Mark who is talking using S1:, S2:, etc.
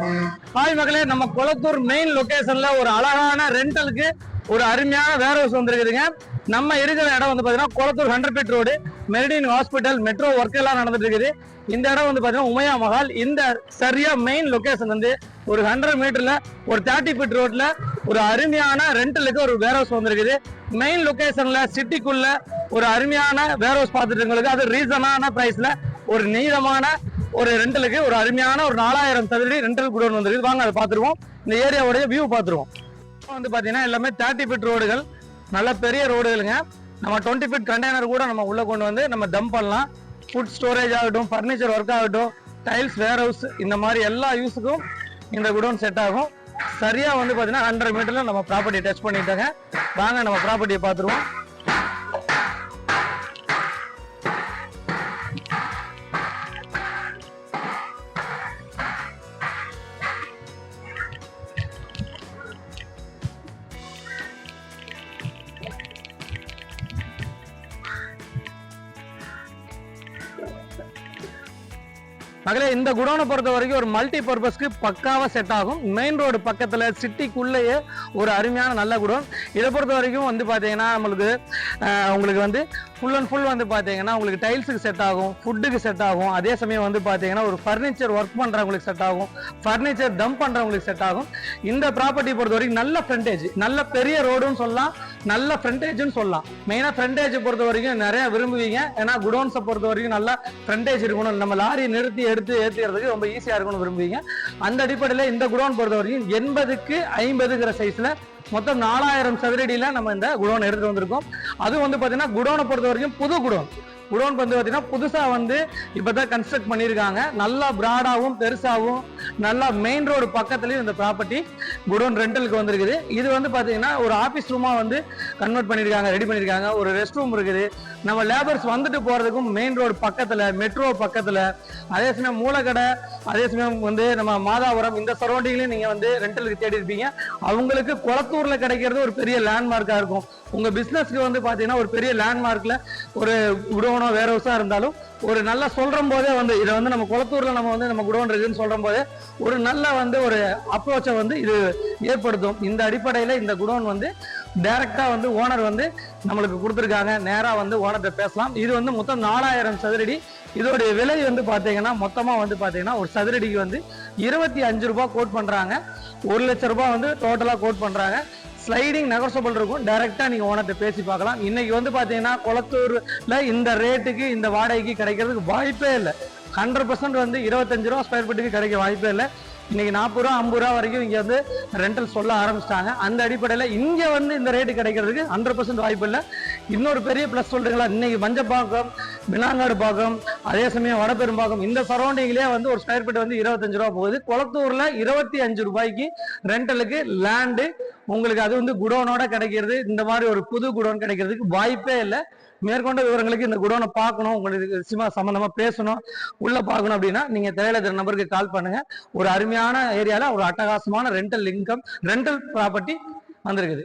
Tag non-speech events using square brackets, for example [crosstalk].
S1: Hi மகளே நம்ம Kulathur main லொகேஷன்ல ஒரு அழகான ரெண்டலுக்கு ஒரு அருமையான வேர் ஹவுஸ் வந்திருக்குதுங்க. நம்ம இருக்கிற இடம் வந்து பாத்தீங்கன்னா Kolathur hundred feet road Meridien hospital metro work எல்லாம் நடந்துட்டு இருக்குது. இந்த இடம் வந்து பாத்தீங்கன்னா உமையா மஹால். இந்த சரியா மெயின் லொகேஷன் வந்து ஒரு ஹண்ட்ரட் மீட்டர்ல ஒரு தேர்ட்டி ஃபீட் ரோட்ல ஒரு அருமையான ரெண்டலுக்கு ஒரு வேர் ஹவுஸ் வந்திருக்குது. மெயின் லொகேஷன்ல சிட்டிக்குள்ள ஒரு அருமையான வேர் ஹவுஸ் பார்த்துட்டு உங்களுக்கு அது ரீசனான பிரைஸ்ல ஒரு நீளமான ஒரு ரெண்டலுக்கு ஒரு அருமையான ஒரு நாலாயிரம் சதுரடி ரெண்டல் குடோன் வந்துருக்கு. வாங்க அதை பார்த்துருவோம். இந்த ஏரியாவுடைய வியூ பார்த்துருவோம். இப்போ வந்து பார்த்தீங்கன்னா எல்லாமே தேர்ட்டி ஃபீட் ரோடுகள் நல்ல பெரிய ரோடுகளுங்க நம்ம டுவெண்ட்டி ஃபீட் கண்டெய்னர் கூட நம்ம உள்ளே கொண்டு வந்து நம்ம டம்ப் பண்ணலாம். ஃபுட் ஸ்டோரேஜ் ஆகட்டும் ஃபர்னிச்சர் ஒர்க் ஆகட்டும் டைல்ஸ் வேர் ஹவுஸ் இந்த மாதிரி எல்லா யூஸுக்கும் இந்த குடோன் செட் ஆகும். சரியாக வந்து பார்த்தீங்கன்னா ஹண்ட்ரட் மீட்டரில் நம்ம ப்ராப்பர்ட்டி டச் பண்ணிட்டாங்க. வாங்க நம்ம ப்ராப்பர்ட்டியை பார்த்துருவோம். Thank [laughs] you. மகளே இந்த குடோனை பொறுத்த வரைக்கும் ஒரு மல்டி பர்பஸ்க்கு பக்காவாக செட் ஆகும். மெயின் ரோடு பக்கத்துல சிட்டிக்குள்ளேயே ஒரு அருமையான நல்ல குடோன். இதை பொறுத்த வரைக்கும் வந்து பாத்தீங்கன்னா நம்மளுக்கு உங்களுக்கு வந்து ஃபுல் அண்ட் ஃபுல் வந்து பார்த்தீங்கன்னா உங்களுக்கு டைல்ஸுக்கு செட் ஆகும் ஃபுட்டுக்கு செட் ஆகும். அதே சமயம் வந்து பார்த்தீங்கன்னா ஒரு ஃபர்னிச்சர் ஒர்க் பண்ணுறவங்களுக்கு செட் ஆகும். ஃபர்னிச்சர் டம்ப் பண்ணுறவங்களுக்கு செட் ஆகும். இந்த ப்ராப்பர்ட்டி பொறுத்த வரைக்கும் நல்ல ஃப்ரண்டேஜ் நல்ல பெரிய ரோடுன்னு சொல்லலாம் நல்ல ஃப்ரண்டேஜ்னு சொல்லலாம். மெயினாக ஃப்ரண்டேஜ் பொறுத்த வரைக்கும் நிறைய விரும்புவீங்க. ஏன்னா குடோன்ஸை பொறுத்த வரைக்கும் நல்லா ஃப்ரண்டேஜ் இருக்கணும் நம்ம லாரி நிறுத்தி எடுத்து ஏற்றிக்கிறதுக்கு ரொம்ப ஈஸியாக இருக்கும்னு விரும்புவீங்க. அந்த அடிப்படையில் இந்த குடோன் பொறுத்த வரைக்கும் எண்பதுக்கு ஐம்பதுங்கிற சைஸில் மொத்தம் நாலாயிரம் சதுரடியில் நம்ம இந்த குடோன் எடுத்துட்டு வந்திருக்கோம். அது வந்து பார்த்தீங்கன்னா குடோனை பொறுத்த வரைக்கும் புது குடோன். குடோன் வந்து பார்த்தீங்கன்னா புதுசாக வந்து இப்போ தான் கன்ஸ்ட்ரக்ட் பண்ணியிருக்காங்க. நல்லா ப்ராடாகவும் பெருசாகவும் நல்லா மெயின் ரோடு பக்கத்துலேயும் இந்த ப்ராப்பர்ட்டி குடோன் ரெண்டலுக்கு வந்திருக்குது. இது வந்து பார்த்தீங்கன்னா ஒரு ஆஃபீஸ் ரூமாக வந்து கன்வெர்ட் பண்ணியிருக்காங்க ரெடி பண்ணியிருக்காங்க ஒரு ரெஸ்ட் ரூம் இருக்குது. நம்ம லேபர்ஸ் வந்துட்டு போகிறதுக்கும் மெயின் ரோடு பக்கத்தில் மெட்ரோ பக்கத்தில். அதே சமயம் மூலக்கடை அதே சமயம் வந்து நம்ம மாதாபுரம் இந்த சரௌண்டிங்லையும் நீங்கள் வந்து ரெண்டலுக்கு தேடி இருப்பீங்க அவங்களுக்கு குளத்தூரில் கிடைக்கிறது ஒரு பெரிய லேண்ட்மார்க்காக இருக்கும். உங்கள் பிஸ்னஸ்க்கு வந்து பாத்தீங்கன்னா ஒரு பெரிய லேண்ட்மார்க்கில் ஒரு குடோனோ வேற ஹவுஸாக இருந்தாலும் ஒரு நல்லா சொல்ற போதே வந்து இதை வந்து நம்ம குளத்தூர்ல நம்ம வந்து நம்ம குடோன் இருக்குன்னு சொல்ற போதே ஒரு நல்ல வந்து ஒரு அப்ரோச்சை வந்து இது ஏற்படுத்தும். இந்த அடிப்படையில் இந்த குடோன் வந்து டைரக்டா வந்து ஓனர் வந்து நம்மளுக்கு கொடுத்துருக்காங்க. நேரா வந்து ஓனர்கிட்ட பேசலாம். இது வந்து மொத்தம் நாலாயிரம் சதுரடி. இதோடைய விலை வந்து பாத்தீங்கன்னா மொத்தமா வந்து பாத்தீங்கன்னா ஒரு சதுரடிக்கு வந்து இருபத்தி அஞ்சு ரூபாய் கோட் பண்றாங்க. ஒரு லட்ச ரூபாய் வந்து டோட்டலா கோட் பண்றாங்க. ஸ்லைடிங் நகர்சபல் இருக்கும். டைரெக்டாக நீங்கள் ஓனர்கிட்ட பேசி பார்க்கலாம். இன்றைக்கி வந்து பார்த்தீங்கன்னா குளத்தூரில் இந்த ரேட்டுக்கு இந்த வாடகைக்கு கிடைக்கிறதுக்கு வாய்ப்பே இல்லை. ஹண்ட்ரட் பர்சன்ட் வந்து இருபத்தஞ்சு ரூபா ஸ்கொயர் ஃபீட்டுக்கு கிடைக்க வாய்ப்பே இல்லை. இன்றைக்கி நாற்பது ரூபா ஐம்பது ரூபா வரைக்கும் இங்கே வந்து ரெண்டல் சொல்ல ஆரம்பிச்சிட்டாங்க. அந்த அடிப்படையில் இங்கே வந்து இந்த ரேட்டு கிடைக்கிறதுக்கு ஹண்ட்ரட் பர்சன்ட் வாய்ப்பு இல்லை. இன்னொரு பெரிய ப்ளஸ் சொல்கிறீங்களா இன்றைக்கி மஞ்சப்பாக்கம் வினாங்காடு பாக்கம் அதே சமயம் வடபெரும்பாக்கம் இந்த சரௌண்டிங்லேயே வந்து ஒரு ஸ்கொயர் ஃபீட் வந்து இருபத்தஞ்சு ரூபா போகுது. குளத்தூரில் இருபத்தி அஞ்சு ரூபாய்க்கு ரெண்டலுக்கு லேண்டு உங்களுக்கு அது வந்து குடோனோட கிடைக்கிறது இந்த மாதிரி ஒரு புது குடோன் கிடைக்கிறதுக்கு வாய்ப்பே இல்லை. மேற்கொண்ட விவரங்களுக்கு இந்த குடோனை பார்க்கணும் உங்களுக்கு சிமா சம்மந்தமாக பேசணும் உள்ளே பார்க்கணும் அப்படின்னா நீங்கள் தேவையில்லாத நம்பருக்கு கால் பண்ணுங்கள் ஒரு அருமையான ஏரியாவில் ஒரு அட்டகாசமான ரெண்டல் இன்கம் ரெண்டல் ப்ராப்பர்ட்டி வந்திருக்குது.